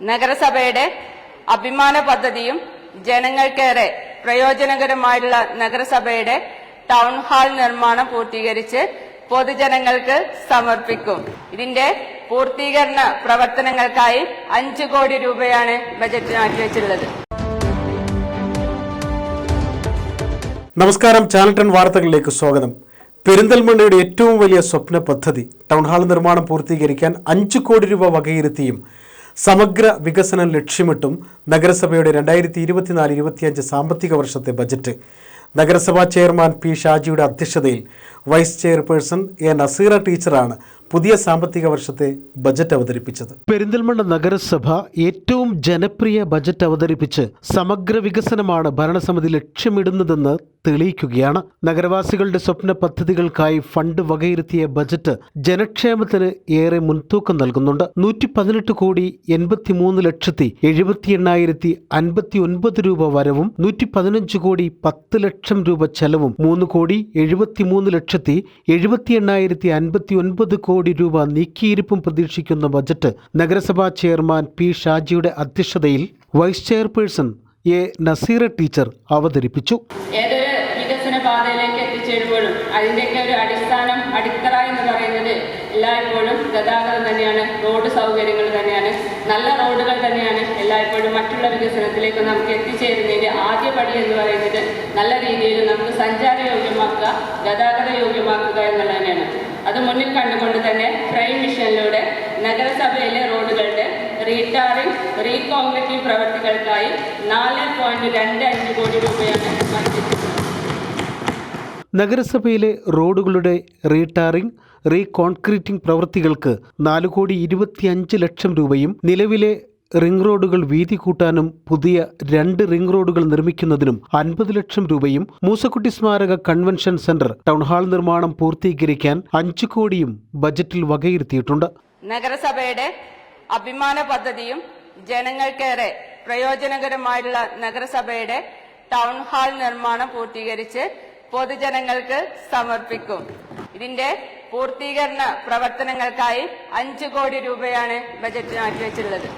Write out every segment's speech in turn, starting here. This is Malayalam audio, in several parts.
നഗരസഭയുടെ അഭിമാന പദ്ധതിയും ജനങ്ങൾക്കേറെ പ്രയോജനകരമായുള്ള നഗരസഭയുടെ ടൗൺ ഹാൾ നിർമ്മാണം പൂർത്തീകരിച്ച് പൊതുജനങ്ങൾക്ക് സമർപ്പിക്കും. ഇതിന്റെ പൂർത്തീകരണ പ്രവർത്തനങ്ങൾക്കായി അഞ്ചു കോടി രൂപയാണ് ബജറ്റ് മാറ്റിവെച്ചിട്ടുള്ളത് നമസ്കാരം. ചാനൽ ടെൻ വാർത്തകളിലേക്ക് സ്വാഗതം. പെരിന്തൽമണ്ണയുടെ ഏറ്റവും വലിയ സ്വപ്ന പദ്ധതി ടൗൺഹാൾ നിർമ്മാണം പൂർത്തീകരിക്കാൻ അഞ്ചു കോടി രൂപ വകയിരുത്തിയും സമഗ്ര വികസനം ലക്ഷ്യമിട്ടും നഗരസഭയുടെ രണ്ടായിരത്തി ഇരുപത്തിനാല് ഇരുപത്തിയഞ്ച് സാമ്പത്തിക വർഷത്തെ ബജറ്റ്. നഗരസഭാ ചെയർമാൻ പി ഷാജിയുടെ അധ്യക്ഷതയിൽ വൈസ് ചെയർപേഴ്സൺ എ നസീറ ടീച്ചറാണ് പുതിയ സാമ്പത്തിക വർഷത്തെ ബജറ്റ് അവതരിപ്പിച്ചത്. പെരിന്തൽമണ്ണ നഗരസഭ ഏറ്റവും ജനപ്രിയ ബജറ്റ് അവതരിപ്പിച്ച് സമഗ്ര വികസനമാണ് ഭരണസമിതി ലക്ഷ്യമിടുന്നതെന്ന് തെളിയിക്കുകയാണ്. നഗരവാസികളുടെ സ്വപ്ന പദ്ധതികൾക്കായി ഫണ്ട് വകയിരുത്തിയ ബജറ്റ് ജനക്ഷേമത്തിന് ഏറെ മുൻതൂക്കം നൽകുന്നുണ്ട്. നൂറ്റി പതിനെട്ട് കോടി എൺപത്തിമൂന്ന് ലക്ഷത്തി എഴുപത്തി എണ്ണായിരത്തി അൻപത്തി ഒൻപത് രൂപ വരവും നൂറ്റി പതിനഞ്ച് കോടി പത്ത് ലക്ഷം രൂപ ചെലവും മൂന്ന് കോടി എഴുപത്തിമൂന്ന് ലക്ഷത്തി എഴുപത്തി എണ്ണായിരത്തി അൻപത്തി ഒൻപത് കോടി രൂപ നീക്കിയിരിപ്പും പ്രതീക്ഷിക്കുന്ന ബജറ്റ് നഗരസഭാ ചെയർമാൻ പി ഷാജിയുടെ അധ്യക്ഷതയിൽ vice chairperson A Nazeera teacher അവതരിപ്പിച്ചു. ഏതൊരു വികസന പാതയിലേക്ക് എത്തിച്ചേരുമ്പോഴും അതിന്റെയൊക്കെ ഒരു അടിസ്ഥാനം അടിത്തറ എന്ന് പറയുന്നത് എല്ലായ്പ്പോഴും ഗതാഗതം തന്നെയാണ് റോഡ് സൗകര്യങ്ങൾ തന്നെയാണ് നല്ല റോഡുകൾ തന്നെയാണ് എല്ലായ്പ്പോഴും മറ്റുള്ള വികസനത്തിലേക്ക് നമുക്ക് എത്തിച്ചേരുന്നതിന്റെ ആദ്യ പടി എന്ന് പറയുന്നത് നല്ല രീതിയിൽ നമുക്ക് സഞ്ചാര യോഗ്യമാക്കുക ഗതാഗത യോഗ്യമാക്കുക തന്നെയാണ് അത് മുന്നിൽ കണ്ടുകൊണ്ട് തന്നെ ഫ്രൈ മിഷനിലൂടെ നഗരസഭയിലെ റോഡുകളുടെ റീടാറിംഗ് റീകോൺക്രീറ്റിംഗ് പ്രവൃത്തികൾക്കായി നാല് പോയിന്റ് രണ്ട് അഞ്ച് കോടി രൂപയാണ് നഗരസഭയിലെ റോഡുകളുടെ റീടാറിംഗ് റീകോൺക്രീറ്റിംഗ് പ്രവൃത്തികൾക്ക് നാല് കോടി ഇരുപത്തിയഞ്ച് ലക്ഷം രൂപയും നിലവിലെ റിംഗ് റോഡുകൾ വീതി കൂട്ടാനും പുതിയ രണ്ട് റിംഗ് റോഡുകൾ നിർമ്മിക്കുന്നതിനും അൻപത് ലക്ഷം രൂപയും മൂസക്കുട്ടി സ്മാരക കൺവെൻഷൻ സെന്റർ ടൗൺഹാൾ നിർമ്മാണം പൂർത്തീകരിക്കാൻ അഞ്ചു കോടിയും ബജറ്റിൽ വകയിരുത്തിയിട്ടുണ്ട്. നഗരസഭയുടെ അഭിമാന പദ്ധതിയും ജനങ്ങൾക്കേറെ പ്രയോജനകരമായുള്ള നഗരസഭയുടെ ടൗൺ ഹാൾ നിർമ്മാണം പൂർത്തീകരിച്ച് പൊതുജനങ്ങൾക്ക് സമർപ്പിക്കും. ഇതിന്റെ പൂർത്തീകരണ പ്രവർത്തനങ്ങൾക്കായി അഞ്ചു കോടി രൂപയാണ് ബജറ്റ് മാറ്റിവെച്ചിട്ടുള്ളത്.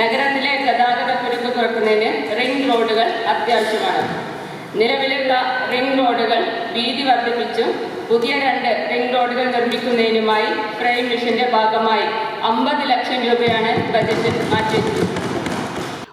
നഗരത്തിലെ ഗതാഗത കുരുക്ക് കുറക്കുന്നതിന് റിംഗ് റോഡുകൾ അത്യാവശ്യമാണ്. നിലവിലുള്ള റിംഗ് റോഡുകൾ വീതി വർദ്ധിപ്പിച്ചും പുതിയ രണ്ട് റിംഗ് റോഡുകൾ നിർമ്മിക്കുന്നതിനുമായി പ്രൈം മിഷന്റെ ഭാഗമായി അമ്പത് ലക്ഷം രൂപയാണ് ബജറ്റിൽ മാറ്റിവെച്ചത്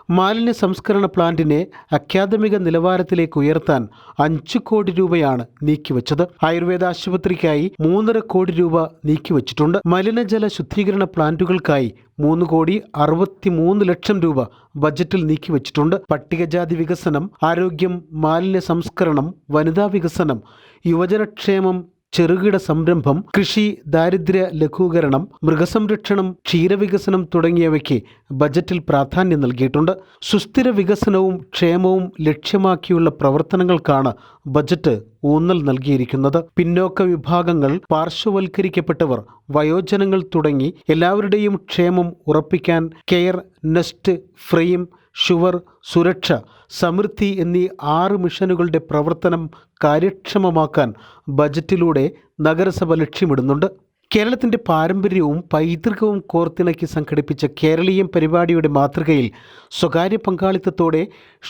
മാലിന്യ സംസ്കരണ പ്ലാന്റിനെ അക്കാദമിക നിലവാരത്തിലേക്ക് ഉയർത്താൻ അഞ്ച് കോടി രൂപയാണ് നീക്കിവച്ചത്. ആയുർവേദ ആശുപത്രിക്കായി മൂന്നര കോടി രൂപ നീക്കിവച്ചിട്ടുണ്ട്. മലിനജല ശുദ്ധീകരണ പ്ലാന്റുകൾക്കായി മൂന്ന് കോടി അറുപത്തി മൂന്ന് ലക്ഷം രൂപ ബജറ്റിൽ നീക്കിവച്ചിട്ടുണ്ട്. പട്ടികജാതി വികസനം ആരോഗ്യം മാലിന്യ സംസ്കരണം വനിതാ വികസനം യുവജനക്ഷേമം ചെറുകിട സംരംഭം കൃഷി ദാരിദ്ര്യ ലഘൂകരണം മൃഗസംരക്ഷണം ക്ഷീരവികസനം തുടങ്ങിയവയ്ക്ക് ബജറ്റിൽ പ്രാധാന്യം നൽകിയിട്ടുണ്ട്. സുസ്ഥിര വികസനവും ക്ഷേമവും ലക്ഷ്യമാക്കിയുള്ള പ്രവർത്തനങ്ങൾക്കാണ് ബജറ്റ് ഊന്നൽ നൽകിയിരിക്കുന്നത്. പിന്നോക്ക വിഭാഗങ്ങൾ പാർശ്വവൽക്കരിക്കപ്പെട്ടവർ വയോജനങ്ങൾ തുടങ്ങി എല്ലാവരുടെയും ക്ഷേമം ഉറപ്പിക്കാൻ കെയർ നെസ്റ്റ് ഫ്രെയിം ഷുവർ സുരക്ഷ സമൃദ്ധി എന്നീ ആറ് മിഷനുകളുടെ പ്രവർത്തനം കാര്യക്ഷമമാക്കാൻ ബജറ്റിലൂടെ നഗരസഭ ലക്ഷ്യമിടുന്നുണ്ട്. കേരളത്തിന്റെ പാരമ്പര്യവും പൈതൃകവും കോർത്തിണക്കി സംഘടിപ്പിച്ച കേരളീയം പരിപാടിയുടെ മാതൃകയിൽ സ്വകാര്യ പങ്കാളിത്തത്തോടെ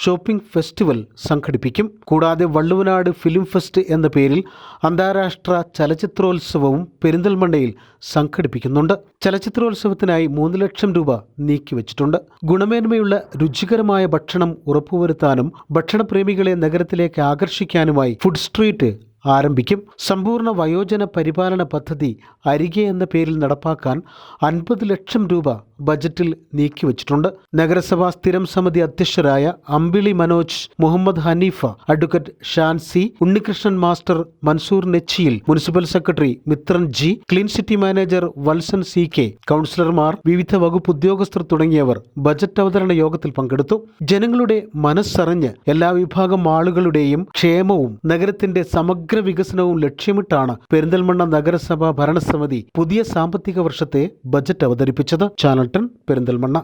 ഷോപ്പിംഗ് ഫെസ്റ്റിവൽ സംഘടിപ്പിക്കും. കൂടാതെ വള്ളുവനാട് ഫിലിം ഫെസ്റ്റ് എന്ന പേരിൽ അന്താരാഷ്ട്ര ചലച്ചിത്രോത്സവവും പെരിന്തൽമണ്ണയിൽ സംഘടിപ്പിക്കുന്നുണ്ട്. ചലച്ചിത്രോത്സവത്തിനായി മൂന്ന് ലക്ഷം രൂപ നീക്കിവച്ചിട്ടുണ്ട്. ഗുണമേന്മയുള്ള രുചികരമായ ഭക്ഷണം ഉറപ്പുവരുത്താനും ഭക്ഷണപ്രേമികളെ നഗരത്തിലേക്ക് ആകർഷിക്കാനുമായി ഫുഡ് സ്ട്രീറ്റ് ആരംഭിക്കും. സമ്പൂർണ വയോജന പരിപാലന പദ്ധതി അരികെ എന്ന പേരിൽ നടപ്പാക്കാൻ അൻപത് ലക്ഷം രൂപ ബജറ്റിൽ നീക്കിവച്ചിട്ടുണ്ട് നഗരസഭാ സ്ഥിരം സമിതി അധ്യക്ഷരായ Ambili Manoj Muhammad Haneefa advocate Shancy Unnikrishnan master Mansoor Nechiyil municipal secretary Mithran G clean city manager Vatsan C K കൗൺസിലർമാർ വിവിധ വകുപ്പ് ഉദ്യോഗസ്ഥർ തുടങ്ങിയവർ ബജറ്റ് അവതരണ യോഗത്തിൽ പങ്കെടുത്തു. ജനങ്ങളുടെ മനസ്സറിഞ്ഞ് എല്ലാ വിഭാഗം ആളുകളുടെയും ക്ഷേമവും നഗരത്തിന്റെ സമഗ്ര വികസനവും ലക്ഷ്യമിട്ടാണ് പെരിന്തൽമണ്ണ നഗരസഭ ഭരണസമിതി പുതിയ സാമ്പത്തിക വർഷത്തെ ബജറ്റ് അവതരിപ്പിച്ചത്. Channel ten Perinthalmanna.